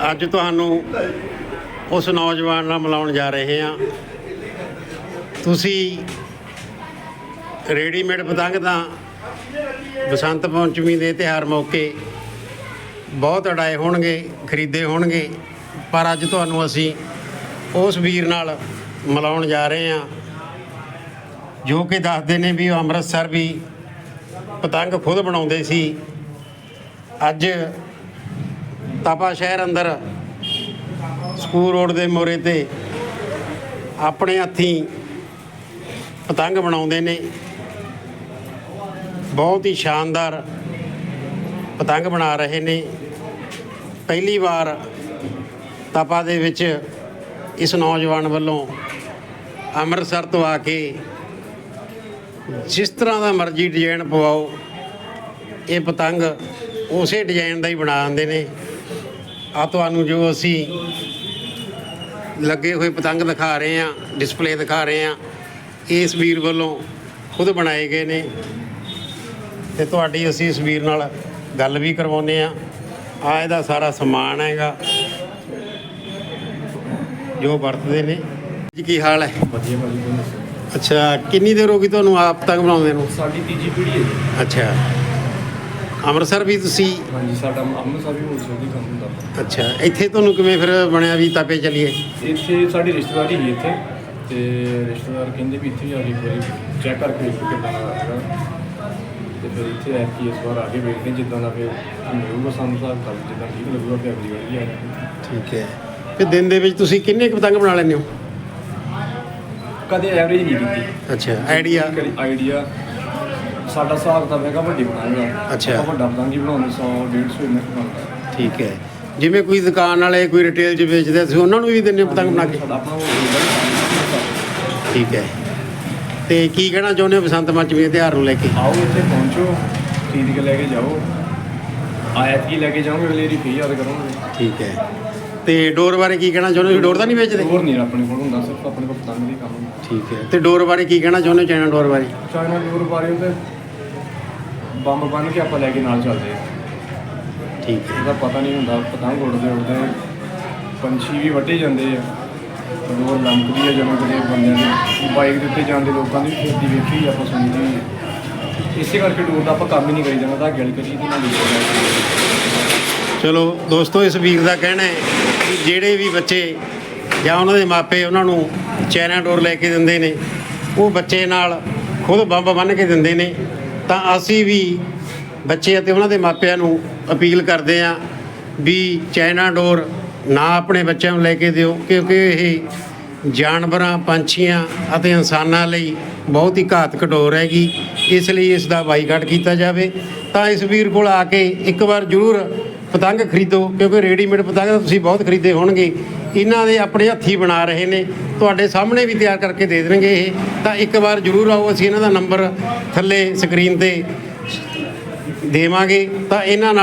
ਅੱਜ ਤੁਹਾਨੂੰ ਉਸ ਨੌਜਵਾਨ ਨਾਲ ਮਿਲਾਉਣ ਜਾ ਰਹੇ ਹਾਂ। ਤੁਸੀਂ ਰੈਡੀਮੇਡ ਪਤੰਗ ਤਾਂ ਬਸੰਤ ਪੰਚਮੀ ਦੇ ਤਿਉਹਾਰ ਮੌਕੇ ਬਹੁਤ ਉਡਾਏ ਹੋਣਗੇ, ਖਰੀਦੇ ਹੋਣਗੇ, ਪਰ ਅੱਜ ਤੁਹਾਨੂੰ ਅਸੀਂ ਉਸ ਵੀਰ ਨਾਲ ਮਿਲਾਉਣ ਜਾ ਰਹੇ ਹਾਂ, ਜੋ ਕਿ ਦੱਸਦੇ ਨੇ ਵੀ ਉਹ ਅੰਮ੍ਰਿਤਸਰ ਵੀ ਪਤੰਗ ਖੁਦ ਬਣਾਉਂਦੇ ਸੀ। ਅੱਜ ਤਪਾ ਸ਼ਹਿਰ ਅੰਦਰ, ਸਕੂਲ ਰੋਡ ਦੇ ਮੋਰੇ ਤੇ ਆਪਣੇ ਹੱਥੀਂ ਪਤੰਗ ਬਣਾਉਂਦੇ ਨੇ। ਬਹੁਤ ਹੀ ਸ਼ਾਨਦਾਰ ਪਤੰਗ ਬਣਾ ਰਹੇ ਨੇ। ਪਹਿਲੀ ਵਾਰ ਤਪਾ ਦੇ ਵਿੱਚ ਇਸ ਨੌਜਵਾਨ ਵੱਲੋਂ ਅੰਮ੍ਰਿਤਸਰ ਤੋਂ ਆ ਕੇ ਜਿਸ ਤਰ੍ਹਾਂ ਦਾ ਮਰਜ਼ੀ ਡਿਜ਼ਾਈਨ ਪਵਾਓ, ਇਹ ਪਤੰਗ ਉਸੇ ਡਿਜ਼ਾਈਨ ਦਾ ਹੀ ਬਣਾ ਦਿੰਦੇ ਨੇ। ਆ ਤੁਹਾਨੂੰ ਜੋ ਅਸੀਂ ਲੱਗੇ ਹੋਏ ਪਤੰਗ ਦਿਖਾ ਰਹੇ ਹਾਂ ਡਿਸਪਲੇ ਦਿਖਾ ਰਹੇ ਹਾਂ ਇਸ ਵੀਰ ਵੱਲੋਂ ਖੁਦ ਬਣਾਏ ਗਏ ਨੇ। ਤੇ ਤੁਹਾਡੀ ਅਸੀਂ ਇਸ ਵੀਰ ਨਾਲ ਗੱਲ ਵੀ ਕਰਵਾਉਂਦੇ ਆ ਆ ਇਹਦਾ ਸਾਰਾ ਸਮਾਨ ਹੈਗਾ ਜੋ ਵਰਤਦੇ ਨੇ। ਜੀ ਕੀ ਹਾਲ ਹੈ? ਵਧੀਆ ਭਾਜੀ। ਅੱਛਾ ਕਿੰਨੀ ਦੇਰ ਹੋ ਗਈ ਤੁਹਾਨੂੰ ਆਪ ਤੱਕ ਬਣਾਉਂਦੇ ਨੂੰ? ਸਾਡੀ ਤੀਜੀ ਪੀੜ੍ਹੀ ਹੈ ਜੀ। ਅੱਛਾ। ਅੰਮ੍ਰਿਤਸਰ ਵੀ ਤੁਸੀਂ? ਹਾਂਜੀ ਸਾਡਾ ਅੰਮ੍ਰਿਤਸਰ ਵੀ ਹੋਲਸੇਲ ਦੀ ਕੰਮ ਹੁੰਦਾ। ਅੱਛਾ ਇੱਥੇ ਤੁਹਾਨੂੰ ਕਿਵੇਂ ਫਿਰ ਬਣਿਆ ਵੀ ਤਾਪੇ ਚੱਲੀਏ? ਇੱਥੇ ਸਾਡੀ ਰਿਸ਼ਤੇਦਾਰੀ ਹੀ ਇੱਥੇ ਤੇ ਰਿਸ਼ਤੇਦਾਰ ਕਹਿੰਦੇ ਵੀ ਇੱਥੇ ਆ ਕੇ ਵਾਰੀ ਚੈੱਕ ਕਰਕੇ ਵੇਖੋ ਕਿੱਦਾਂ ਦਾ ਹੈਗਾ ਤੇ ਫਿਰ ਇੱਥੇ ਆ ਕੇ ਇਸ ਵਾਰ ਆ ਕੇ ਵੇਖਦੇ ਹਾਂ ਜਿੱਦਾਂ ਦਾ ਫਿਰ ਮਿਲੂਗਾ ਸਾਨੂੰ ਹਿਸਾਬ ਕਰ ਜਿੱਦਾਂ ਠੀਕ ਲੱਗੂਗਾ ਫਿਰ ਅਗਲੀ ਵਾਰ ਵੀ ਆ ਜਾਵਾਂਗੇ ਠੀਕ ਹੈ। ਫਿਰ ਦਿਨ ਦੇ ਵਿੱਚ ਤੁਸੀਂ ਕਿੰਨੇ ਕੁ ਪਤੰਗ ਬਣਾ ਲੈਂਦੇ ਹੋ? ਕਦੇ ਐਵਰੇਜ ਨਹੀਂ ਕੀਤੀ। ਅੱਛਾ ਆਈਡੀਆ ਆਈਡੀਆ ਸਾਡਾ ਹਿਸਾਬ ਤਾਂ ਹੈਗਾ ਵੱਡੀ ਬਣਾਉਂਗਾ। ਅੱਛਾ। ਵੱਡਾ ਪਤੰਗ ਹੀ ਬਣਾਉਂਦੇ 100 150 ਇੰਨਾ ਕੁ ਬਣਦਾ ਠੀਕ ਹੈ। ਜਿਵੇਂ ਕੋਈ ਦੁਕਾਨ ਵਾਲੇ ਕੋਈ ਰਿਟੇਲ 'ਚ ਵੇਚਦੇ ਤੁਸੀਂ ਉਹਨਾਂ ਨੂੰ ਵੀ ਦਿੰਦੇ ਹੋ ਪਤੰਗ ਬਣਾ ਕੇ? ਸਾਡਾ ਆਪਣਾ ਹੋਲਸੇਲ ਠੀਕ ਹੈ। ਤੇ ਕੀ ਕਹਿਣਾ ਚਾਹੁੰਦੇ ਹੋ ਬਸੰਤ ਪੰਚਮੀ ਦੇ ਤਿਉਹਾਰ ਨੂੰ ਲੈ ਕੇ? ਆਓ ਇੱਥੇ ਪਹੁੰਚੋ ਖਰੀਦ ਕੇ ਲੈ ਕੇ ਜਾਓ। ਆਇਤ ਕੀ ਲੈ ਕੇ ਜਾਓਗੇ ਅਗਲੇ ਦੀ ਫੀ ਯਾਦ ਕਰੋਗੇ। ਠੀਕ ਹੈ। ਤੇ ਡੋਰ ਬਾਰੇ ਕੀ ਕਹਿਣਾ ਚਾਹੁੰਦੇ ਹੋ? ਡੋਰ ਤਾਂ ਨਹੀਂ ਵੇਚਦੇ? ਹੋਰ ਨਹੀਂ ਆਪਣੇ ਕੋਲ ਹੁੰਦਾ ਸਿਰਫ ਆਪਣੇ ਕੋਲ ਪਤੰਗ ਦੀ ਕੰਮ ਹੁੰਦਾ। ਠੀਕ ਹੈ। ਤੇ ਡੋਰ ਬਾਰੇ ਕੀ ਕਹਿਣਾ ਚਾਹੁੰਦੇ ਹੋ ਚਾਈਨਾ ਡੋਰ ਬਾਰੇ? ਚਾਈਨਾ ਡੋਰ ਬਾਰੇ ਉਹਦੇ ਬੰਬ ਬੰਨ ਕੇ ਆਪਾਂ ਲੈ ਕੇ ਨਾਲ ਚੱਲਦੇ ਆ ਠੀਕ ਹੈ। ਇਹਦਾ ਪਤਾ ਨਹੀਂ ਹੁੰਦਾ ਪਤੰਗ ਉੱਡਦੇ ਉੱਡਦੇ ਪੰਛੀ ਵੀ ਵੱਢੇ ਜਾਂਦੇ ਆ। ਡੋਰ ਲੰਕਦੀ ਆ ਜਦੋਂ ਕਦੇ ਬੰਦਿਆਂ ਦੀ ਬਾਈਕ ਦੇ ਉੱਤੇ ਜਾਂਦੇ ਲੋਕਾਂ ਦੀ ਖੇਤੀ ਵੇਖੀ ਆਪਾਂ ਸੁਣੀ ਦੀ ਇਸੇ ਕਰਕੇ ਡੋਰ ਦਾ ਆਪਾਂ ਕੰਮ ਹੀ ਨਹੀਂ ਕਰੀ ਜਾਂਦਾ ਤਾਂ ਗੱਲ ਕਰੀ ਦੀ ਨਾਲ ਚਲੋ ਦੋਸਤੋ ਇਸ ਵੀਰ ਦਾ ਕਹਿਣਾ ਹੈ ਕਿ ਜਿਹੜੇ ਵੀ ਬੱਚੇ ਜਾਂ ਉਹਨਾਂ ਦੇ ਮਾਪੇ ਉਹਨਾਂ ਨੂੰ ਚਾਈਨਾ ਡੋਰ ਲੈ ਕੇ ਦਿੰਦੇ ਨੇ ਉਹ ਬੱਚੇ ਨਾਲ ਖੁਦ ਬੰਬ ਬੰਨ ਕੇ ਦਿੰਦੇ ਨੇ। ਤਾਂ ਅਸੀਂ ਵੀ ਬੱਚੇ ਅਤੇ ਉਹਨਾਂ ਦੇ ਮਾਪਿਆਂ ਨੂੰ ਅਪੀਲ ਕਰਦੇ ਹਾਂ ਵੀ ਚਾਈਨਾ ਡੋਰ ਨਾ ਆਪਣੇ ਬੱਚਿਆਂ ਨੂੰ ਲੈ ਕੇ ਦਿਓ, ਕਿਉਂਕਿ ਇਹ ਜਾਨਵਰਾਂ, ਪੰਛੀਆਂ ਅਤੇ ਇਨਸਾਨਾਂ ਲਈ ਬਹੁਤ ਹੀ ਘਾਤਕ ਡੋਰ ਹੈਗੀ। ਇਸ ਲਈ ਇਸ ਦਾ ਬਾਈਕਾਟ ਕੀਤਾ ਜਾਵੇ। ਤਾਂ ਇਸ ਵੀਰ ਕੋਲ ਆ ਕੇ ਇੱਕ ਵਾਰ ਜ਼ਰੂਰ ਪਤੰਗ ਖਰੀਦੋ, ਕਿਉਂਕਿ ਰੈਡੀਮੇਡ ਪਤੰਗ ਤੁਸੀਂ ਬਹੁਤ ਖਰੀਦੇ ਹੋਣਗੇ। ਇਹਨਾਂ ਦੇ ਆਪਣੇ ਹੱਥੀ ਬਣਾ ਰਹੇ ਨੇ। ਤੁਹਾਡੇ ਸਾਹਮਣੇ ਵੀ ਤਿਆਰ ਕਰਕੇ ਦੇ ਦੇਣਗੇ ਇਹ। ਤਾਂ ਇੱਕ ਵਾਰ ਜ਼ਰੂਰ ਆਓ, ਅਸੀਂ ਇਹਨਾਂ ਦਾ ਨੰਬਰ ਥੱਲੇ ਸਕਰੀਨ ਤੇ ਦੇਵਾਂਗੇ। ਤਾਂ ਇਹਨਾਂ ਨਾਲ